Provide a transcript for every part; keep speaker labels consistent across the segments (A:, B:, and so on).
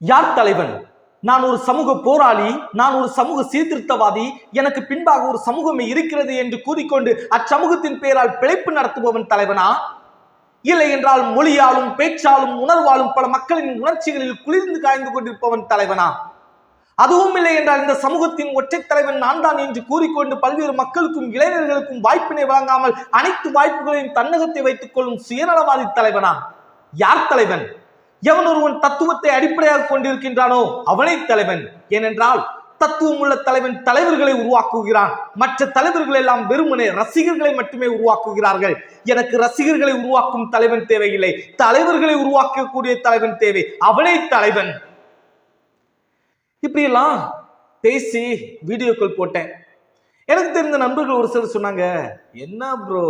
A: யார் தலைவன்? நான் ஒரு சமூக போராளி நான் ஒரு சமூக சீர்திருத்தவாதி எனக்கு பின்பாக ஒரு சமூகமே இருக்கிறது என்று கூறிக்கொண்டு அச்சமூகத்தின் பெயரால் பிழைப்பு நடத்துபவன் தலைவனா? இல்லை என்றால் மொழியாலும் பேச்சாலும் உணர்வாலும் பல மக்களின் உணர்ச்சிகளில் குளிர்ந்து காய்ந்து கொண்டிருப்பவன் தலைவனா? அதுவும் இல்லை என்றால் இந்த சமூகத்தின் ஒற்றை தலைவன் நான் தான் என்று கூறிக்கொண்டு பல்வேறு மக்களுக்கும் இளைஞர்களுக்கும் வாய்ப்பினை வழங்காமல் அனைத்து வாய்ப்புகளையும் தன்னகத்தை வைத்துக் கொள்ளும் சுயநலவாதி தலைவனா? யார் தலைவன்? எவன் ஒருவன் தத்துவத்தை அடிப்படையாக கொண்டிருக்கின்றானோ அவனை தலைவன். ஏனென்றால் தத்துவம் உள்ள தலைவன் தலைவர்களை உருவாக்குகிறான். மற்ற தலைவர்கள் எல்லாம் வெறுமனே ரசிகர்களை மட்டுமே உருவாக்குகிறார்கள். எனக்கு ரசிகர்களை உருவாக்கும் தலைவன் தேவையில்லை. தலைவர்களை உருவாக்கக்கூடிய தலைவன் தேவை. அவனே தலைவன். இப்படியெல்லாம் பேசி வீடியோக்கள் போட்டேன். எனக்கு தெரிந்த நண்பர்கள் ஒரு சிலர் சொன்னாங்க என்ன ப்ரோ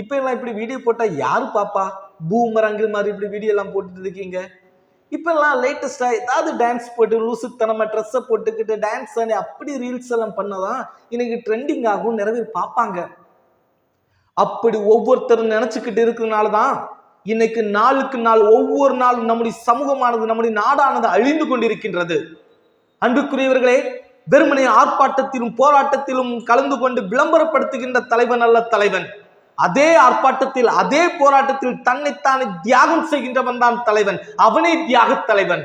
A: இப்போ எல்லாம் இப்படி வீடியோ போட்டா யாரு பாப்பா? பூமர் அங்கிள் மாதிரி இப்படி வீடியோ எல்லாம் போட்டுட்டு இருக்கீங்க. இப்பெல்லாம் லேட்டஸ்டா ஏதாவது டான்ஸ் போட்டு லூசுத்தனமா ட்ரெஸ்ஸை போட்டுக்கிட்டு டான்ஸ் ஆடி அப்படி ரீல்ஸ் எல்லாம் பண்ணதான் இன்னைக்கு ட்ரெண்டிங் ஆகும் நிறைய பேர் பார்ப்பாங்க. அப்படி ஒவ்வொருத்தரும் நினைச்சுக்கிட்டு இருக்கிறதுனால தான் இன்னைக்கு நாளுக்கு நாள் ஒவ்வொரு நாளும் நம்முடைய சமூகமானது நம்முடைய நாடானது அழிந்து கொண்டிருக்கின்றது. அன்புக்குரியவர்களே வெறுமனை ஆர்ப்பாட்டத்திலும் போராட்டத்திலும் கலந்து கொண்டு விளம்பரப்படுத்துகின்ற தலைவன் அல்ல தலைவன். அதே ஆர்ப்பாட்டத்தில் அதே போராட்டத்தில் தன்னைத்தானே தியாகம் செய்கின்றவன் தான் தலைவன். அவனே தியாக தலைவன்.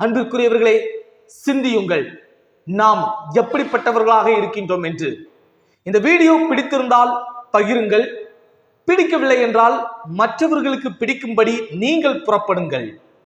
A: அன்பிற்குரியவர்களே சிந்தியுங்கள். நாம் எப்படிப்பட்டவர்களாக இருக்கின்றோம் என்று. இந்த வீடியோ பிடித்திருந்தால் பகிருங்கள். பிடிக்கவில்லை என்றால் மற்றவர்களுக்கு பிடிக்கும்படி நீங்கள் புறப்படுங்கள்.